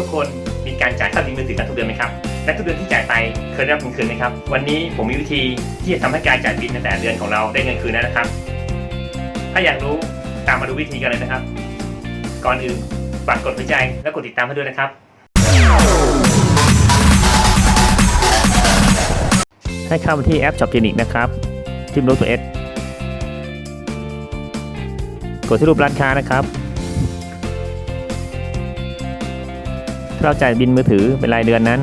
ทุกคนมีการจ่ายค่าบินมือถือกันทุกเดือนไหมครับ และทุกเดือนที่จ่ายไปเคยได้รับเงินคืนไหมครับ วันนี้ผมมีวิธีที่จะทำให้การจ่ายบินในแต่เดือนของเราได้เงินคืนแล้วนะครับ ถ้าอยากรู้ตามมาดูวิธีกันเลยนะครับ ก่อนอื่นฝากกดหัวใจและกดติดตามให้ด้วยนะครับ ให้เข้ามาที่แอป Shop Clinic นะครับจิ้มรูปตัว S กดที่รูปร้านค้านะครับ เราจ่ายบินมือถือเป็นรายเดือนนั้น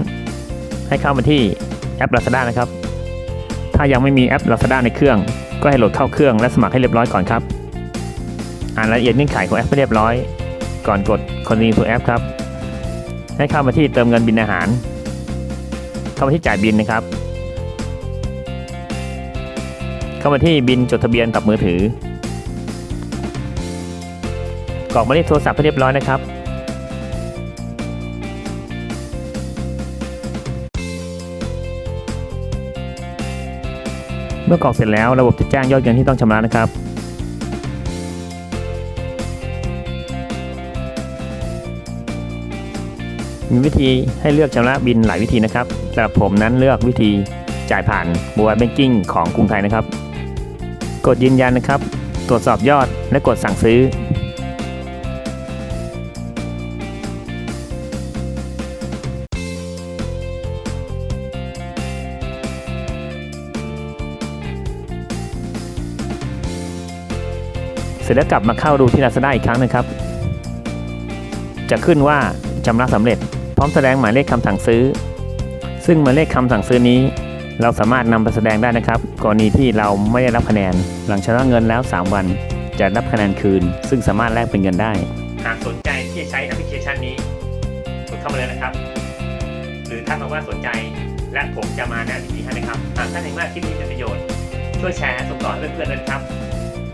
ให้เข้ามาที่แอป Lazada นะครับ ถ้ายังไม่มีแอป Lazada ในเครื่อง ก็ให้โหลดเข้าเครื่องและสมัครให้เรียบร้อยก่อนครับ อ่านรายละเอียดเงื่อนไขของแอปให้เรียบร้อย ก่อนกด Continue to App ครับ ให้เข้ามาที่เติมเงินบินอาหาร เข้ามาที่จ่ายบินนะครับ เข้ามาที่บินจดทะเบียนกับมือถือ กรอกหมายเลขโทรศัพท์ให้เรียบร้อยนะครับ เมื่อกรอกเสร็จแล้วระบบจะแจ้งยอดเงินที่ต้องชำระนะครับ มีวิธีให้เลือกชำระบินหลายวิธีนะครับสำหรับผมนั้นเลือกวิธีจ่ายผ่านบัวแบงกิ้งของกรุงไทยนะครับ กดยืนยันนะครับ ตรวจสอบยอดและกดสั่งซื้อ สร็จแล้วกลับมาเข้าดูที่ Lazada อีกครั้งหนะครับ จะขึ้นว่าชำระสำเร็จ พร้อมแสดงหมายเลขคำสั่งซื้อ ซึ่งหมายเลขคำสั่งซื้อนี้ เราสามารถนำไปแสดงได้นะครับ กรณีที่เราไม่ได้รับคะแนน หลังชำระเงินแล้ว 3 วัน จะรับคะแนนคืน ซึ่งสามารถแลกเป็นเงินได้ หากสนใจที่จะใช้แอปพลิเคชันนี้กดเข้ามาเลยนะครับ หรือถ้ามาว่าสนใจและผมจะมาแนะวิธีให้นะครับหากท่านเห็นว่าคลิปนี้เป็นประโยชน์ช่วยแชร์ส่งต่อเพื่อนๆด้วยนะครับ